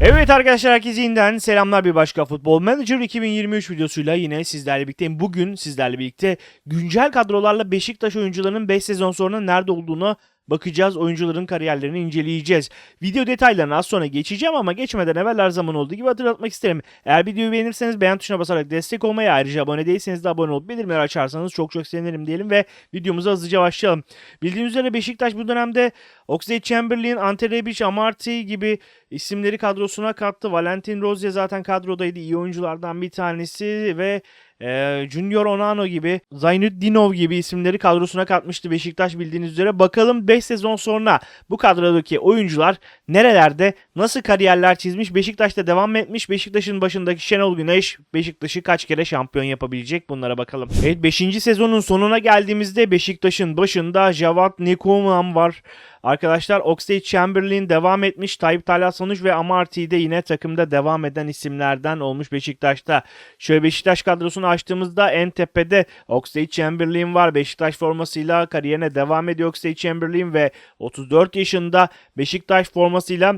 Evet arkadaşlar herkese yeniden selamlar bir başka Futbol Manager 2023 videosuyla yine sizlerle birlikteyim. Bugün sizlerle birlikte güncel kadrolarla Beşiktaş oyuncularının 5 sezon sonra nerede olduğuna bakacağız. Oyuncuların kariyerlerini inceleyeceğiz. Video detaylarına az sonra geçeceğim ama geçmeden evvel her zaman olduğu gibi hatırlatmak isterim. Eğer videoyu beğenirseniz beğen tuşuna basarak destek olmayı ayrıca abone değilseniz de abone olup bildirimleri açarsanız çok çok sevinirim diyelim ve videomuza hızlıca başlayalım. Bildiğiniz üzere Beşiktaş bu dönemde Oxlade Chamberlain, Ante Rebic, Amartey gibi isimleri kadrosuna kattı. Valentin Rozier zaten kadrodaydı. iyi oyunculardan bir tanesi ve e, Junior Onano gibi, Zainuddinov gibi isimleri kadrosuna katmıştı Beşiktaş bildiğiniz üzere. Bakalım 5 sezon sonra bu kadrodaki oyuncular nerelerde, nasıl kariyerler çizmiş, Beşiktaş'ta devam etmiş, Beşiktaş'ın başındaki Şenol Güneş Beşiktaş'ı kaç kere şampiyon yapabilecek bunlara bakalım. Evet 5. sezonun sonuna geldiğimizde Beşiktaş'ın başında Javat Nekuman var. Arkadaşlar Oxlade Chamberlain devam etmiş. Tayyip Talha Sonuç ve Amarty de yine takımda devam eden isimlerden olmuş Beşiktaş'ta. Şöyle Beşiktaş kadrosunu açtığımızda en tepede Oxlade Chamberlain var. Beşiktaş formasıyla kariyerine devam ediyor Oxlade Chamberlain ve 34 yaşında Beşiktaş formasıyla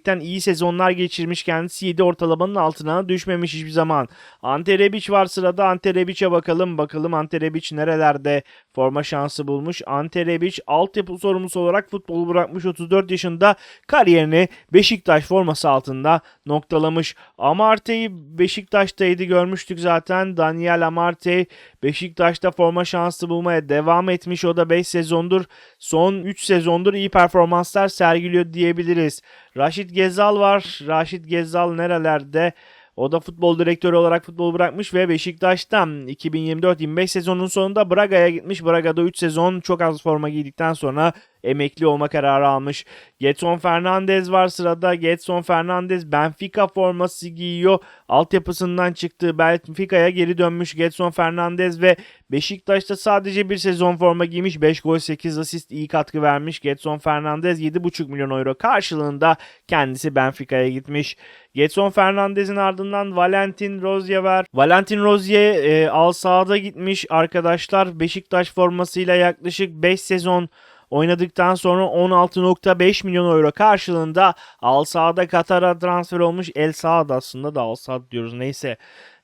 gerçekten iyi sezonlar geçirmiş. Kendisi 7 ortalamanın altına düşmemiş hiçbir zaman. Ante Rebic var sırada. Ante Rebic'e bakalım. Bakalım Ante Rebic nerelerde forma şansı bulmuş. Ante Rebic altyapı sorumlusu olarak futbolu bırakmış 34 yaşında kariyerini Beşiktaş forması altında noktalamış. Amartey'i Beşiktaş'taydı görmüştük zaten. Daniel Amartey Beşiktaş'ta forma şansı bulmaya devam etmiş. O da 5 sezondur son 3 sezondur iyi performanslar sergiliyor diyebiliriz. Raşit Gezal var. Raşit Gezal nerelerde? O da futbol direktörü olarak futbolu bırakmış ve Beşiktaş'tan 2024-25 sezonun sonunda Braga'ya gitmiş. Braga'da 3 sezon çok az forma giydikten sonra emekli olma kararı almış. Getson Fernandez var sırada. Getson Fernandez Benfica forması giyiyor. Altyapısından çıktı. Benfica'ya geri dönmüş Getson Fernandez ve Beşiktaş'ta sadece bir sezon forma giymiş. 5 gol 8 asist iyi katkı vermiş. Getson Fernandez 7,5 milyon euro karşılığında kendisi Benfica'ya gitmiş. Getson Fernandez'in ardından Valentin Rozier var. Valentin Rozier e, al sahada gitmiş arkadaşlar. Beşiktaş formasıyla yaklaşık 5 sezon oynadıktan sonra 16.5 milyon euro karşılığında Al Saad'a Katar'a transfer olmuş. El Saad aslında da Al Saad diyoruz neyse.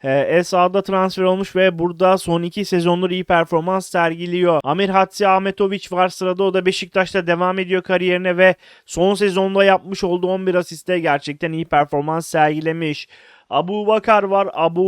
Ee, El Saad'a transfer olmuş ve burada son iki sezondur iyi performans sergiliyor. Amir Hatsi Ahmetoviç var sırada o da Beşiktaş'ta devam ediyor kariyerine ve son sezonda yapmış olduğu 11 asiste gerçekten iyi performans sergilemiş. Abu Bakar var. Abu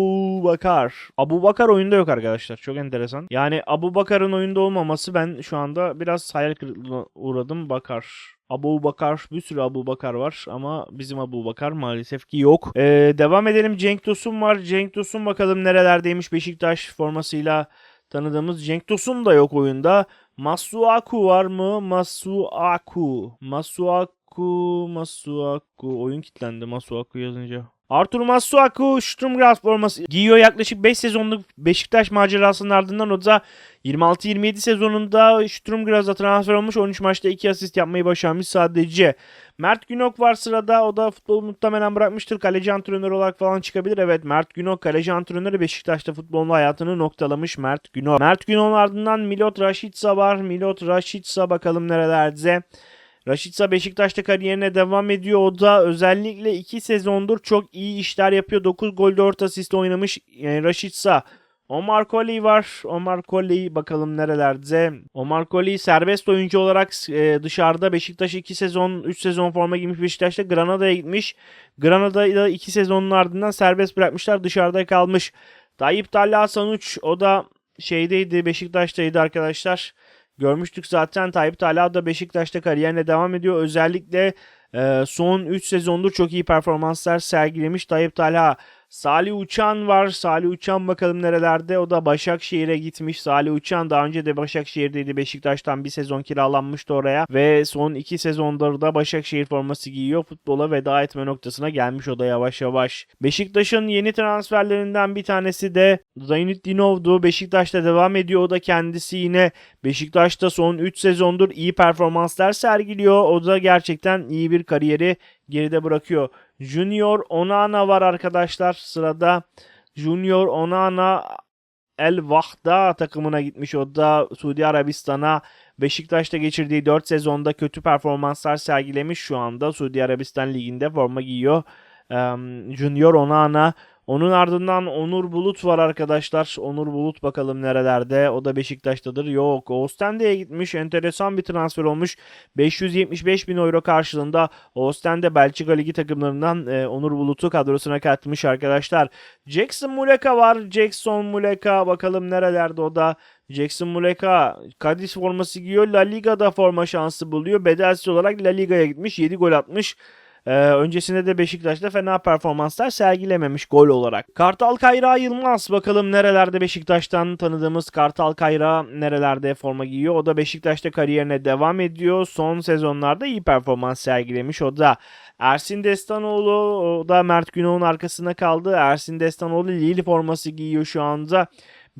Bakar. Abu Bakar oyunda yok arkadaşlar. Çok enteresan. Yani Abu Bakar'ın oyunda olmaması ben şu anda biraz hayal kırıklığına uğradım. Bakar. Abu Bakar bir sürü Abu Bakar var ama bizim Abu Bakar maalesef ki yok. Ee, devam edelim. Cenk Tosun var. Cenk Tosun bakalım nerelerdeymiş Beşiktaş formasıyla tanıdığımız Cenk Tosun da yok oyunda. Masuaku var mı? Masuaku. Masuaku. Masuaku. Oyun kilitlendi Masuaku yazınca. Artur Masuaku Sturm Graz forması giyiyor yaklaşık 5 sezonluk Beşiktaş macerasının ardından o da 26-27 sezonunda Sturm Graz'a transfer olmuş 13 maçta 2 asist yapmayı başarmış sadece. Mert Günok var sırada o da futbolu muhtemelen bırakmıştır kaleci antrenör olarak falan çıkabilir. Evet Mert Günok kaleci antrenörü Beşiktaş'ta futbolun hayatını noktalamış Mert Günok. Mert Günok'un ardından Milot Raşitsa var. Milot Raşitsa bakalım nerelerde. Raşitsa Beşiktaş'ta kariyerine devam ediyor. O da özellikle 2 sezondur çok iyi işler yapıyor. 9 gol 4 asist oynamış yani Raşitsa. Omar Colley var. Omar Colley bakalım nerelerde. Omar Colley serbest oyuncu olarak e, dışarıda Beşiktaş 2 sezon 3 sezon forma giymiş Beşiktaş'ta Granada'ya gitmiş. Granada'da 2 sezonun ardından serbest bırakmışlar. Dışarıda kalmış. Tayyip Talha Sanuç o da şeydeydi Beşiktaş'taydı arkadaşlar. Görmüştük zaten Tayyip Talha da Beşiktaş'ta kariyerine devam ediyor. Özellikle e, son 3 sezondur çok iyi performanslar sergilemiş Tayyip Talha. Salih Uçan var. Salih Uçan bakalım nerelerde. O da Başakşehir'e gitmiş. Salih Uçan daha önce de Başakşehir'deydi. Beşiktaş'tan bir sezon kiralanmıştı oraya. Ve son iki sezondur da Başakşehir forması giyiyor. Futbola veda etme noktasına gelmiş o da yavaş yavaş. Beşiktaş'ın yeni transferlerinden bir tanesi de Zainuddinow'du. Beşiktaş'ta devam ediyor. O da kendisi yine Beşiktaş'ta son 3 sezondur iyi performanslar sergiliyor. O da gerçekten iyi bir kariyeri geride bırakıyor. Junior Onana var arkadaşlar sırada. Junior Onana El Vahda takımına gitmiş. O da Suudi Arabistan'a Beşiktaş'ta geçirdiği 4 sezonda kötü performanslar sergilemiş şu anda. Suudi Arabistan liginde forma giyiyor. Junior Onana. Onun ardından Onur Bulut var arkadaşlar. Onur Bulut bakalım nerelerde. O da Beşiktaş'tadır. Yok. Ostende'ye gitmiş. Enteresan bir transfer olmuş. 575 bin euro karşılığında Ostende Belçika Ligi takımlarından e, Onur Bulut'u kadrosuna katmış arkadaşlar. Jackson Muleka var. Jackson Muleka bakalım nerelerde o da. Jackson Muleka Cadiz forması giyiyor. La Liga'da forma şansı buluyor. Bedelsiz olarak La Liga'ya gitmiş. 7 gol atmış. Ee, öncesinde de Beşiktaş'ta fena performanslar sergilememiş gol olarak. Kartal Kayra Yılmaz bakalım nerelerde Beşiktaş'tan tanıdığımız Kartal Kayra nerelerde forma giyiyor. O da Beşiktaş'ta kariyerine devam ediyor. Son sezonlarda iyi performans sergilemiş. O da Ersin Destanoğlu o da Mert Günok'un arkasında kaldı. Ersin Destanoğlu Lille forması giyiyor şu anda.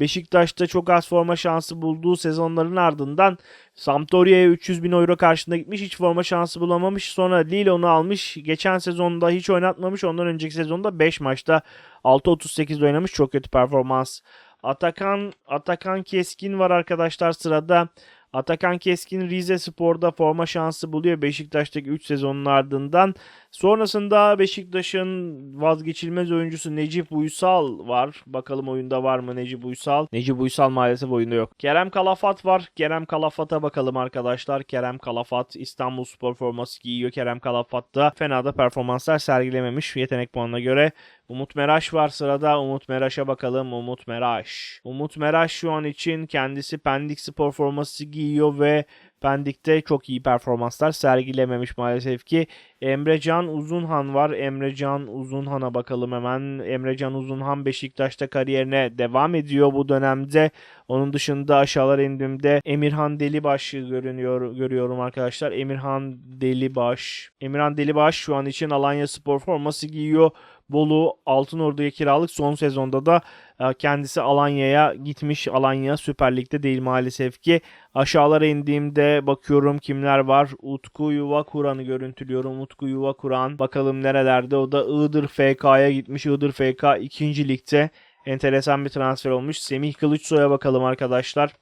Beşiktaş'ta çok az forma şansı bulduğu sezonların ardından Sampdoria'ya 300 bin euro karşılığında gitmiş. Hiç forma şansı bulamamış. Sonra Lille onu almış. Geçen sezonda hiç oynatmamış. Ondan önceki sezonda 5 maçta 6.38 oynamış. Çok kötü performans. Atakan Atakan Keskin var arkadaşlar sırada. Atakan Keskin Rize Spor'da forma şansı buluyor Beşiktaş'taki 3 sezonun ardından. Sonrasında Beşiktaş'ın vazgeçilmez oyuncusu Necip Uysal var. Bakalım oyunda var mı Necip Uysal? Necip Uysal maalesef oyunda yok. Kerem Kalafat var. Kerem Kalafat'a bakalım arkadaşlar. Kerem Kalafat İstanbul Spor forması giyiyor. Kerem Kalafat da fena da performanslar sergilememiş yetenek puanına göre. Umut Meraş var sırada. Umut Meraş'a bakalım. Umut Meraş. Umut Meraş şu an için kendisi Pendik Spor forması giyiyor ve Pendik'te çok iyi performanslar sergilememiş maalesef ki. Emrecan Uzunhan var. Emrecan Uzunhan'a bakalım hemen. Emrecan Uzunhan Beşiktaş'ta kariyerine devam ediyor bu dönemde. Onun dışında aşağılara indiğimde Emirhan Delibaş görünüyor görüyorum arkadaşlar. Emirhan Delibaş. Emirhan Delibaş şu an için Alanya Spor forması giyiyor. Bolu Altınordu'ya kiralık son sezonda da e, kendisi Alanya'ya gitmiş. Alanya Süper Lig'de değil maalesef ki. Aşağılara indiğimde bakıyorum kimler var. Utku Yuva Kur'an'ı görüntülüyorum. Utku Yuva Kur'an. Bakalım nerelerde. O da Iğdır FK'ya gitmiş. Iğdır FK 2. ligde. Enteresan bir transfer olmuş. Semih Kılıçsoy'a bakalım arkadaşlar.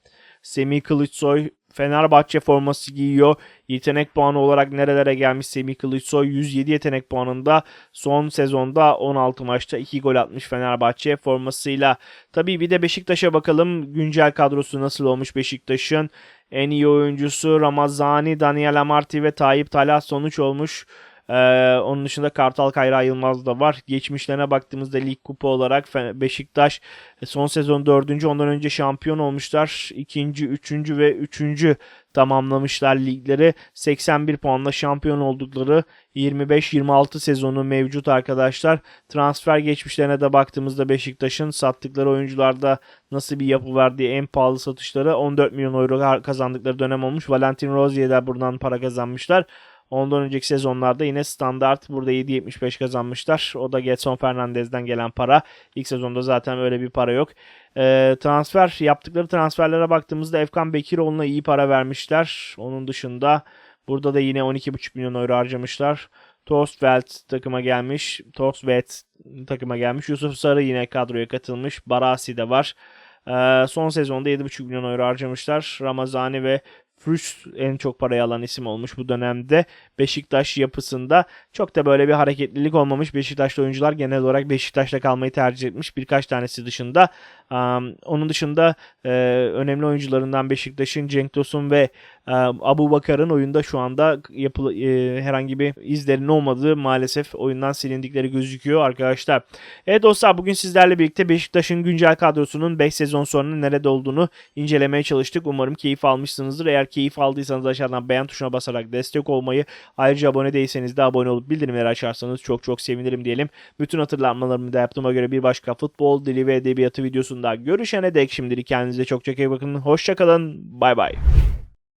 Semih Kılıçsoy Fenerbahçe forması giyiyor. Yetenek puanı olarak nerelere gelmiş Semih Kılıçsoy 107 yetenek puanında son sezonda 16 maçta 2 gol atmış Fenerbahçe formasıyla. Tabii bir de Beşiktaş'a bakalım güncel kadrosu nasıl olmuş Beşiktaş'ın. En iyi oyuncusu Ramazani, Daniel Amarty ve Tayyip Talas sonuç olmuş. Ee, onun dışında Kartal Kayra Yılmaz da var. Geçmişlerine baktığımızda lig kupa olarak Beşiktaş e, son sezon 4. ondan önce şampiyon olmuşlar. 2. 3. ve 3. tamamlamışlar ligleri. 81 puanla şampiyon oldukları 25-26 sezonu mevcut arkadaşlar. Transfer geçmişlerine de baktığımızda Beşiktaş'ın sattıkları oyuncularda nasıl bir yapı var diye en pahalı satışları 14 milyon euro kazandıkları dönem olmuş. Valentin Rozier'de buradan para kazanmışlar. Ondan önceki sezonlarda yine standart burada 7.75 kazanmışlar. O da Getson Fernandez'den gelen para. İlk sezonda zaten öyle bir para yok. Ee, transfer yaptıkları transferlere baktığımızda Efkan Bekiroğlu'na iyi para vermişler. Onun dışında burada da yine 12.5 milyon euro harcamışlar. Torsveld takıma gelmiş. Torsveld takıma gelmiş. Yusuf Sarı yine kadroya katılmış. Barasi de var. Ee, son sezonda 7.5 milyon euro harcamışlar. Ramazani ve Früş en çok parayı alan isim olmuş bu dönemde. Beşiktaş yapısında çok da böyle bir hareketlilik olmamış. Beşiktaşlı oyuncular genel olarak Beşiktaş'ta kalmayı tercih etmiş. Birkaç tanesi dışında. Um, onun dışında e, önemli oyuncularından Beşiktaş'ın Cenk Tosun ve e, Abu Bakar'ın oyunda şu anda yapılı, e, herhangi bir izlerinin olmadığı maalesef oyundan silindikleri gözüküyor arkadaşlar. Evet dostlar bugün sizlerle birlikte Beşiktaş'ın güncel kadrosunun 5 sezon sonra nerede olduğunu incelemeye çalıştık. Umarım keyif almışsınızdır. Eğer keyif aldıysanız aşağıdan beğen tuşuna basarak destek olmayı ayrıca abone değilseniz de abone olup bildirimleri açarsanız çok çok sevinirim diyelim. Bütün hatırlatmalarımı da yaptığıma göre bir başka futbol, dili ve edebiyatı videosunda görüşene dek şimdilik kendinize çok çok iyi bakın. Hoşçakalın. Bay bay.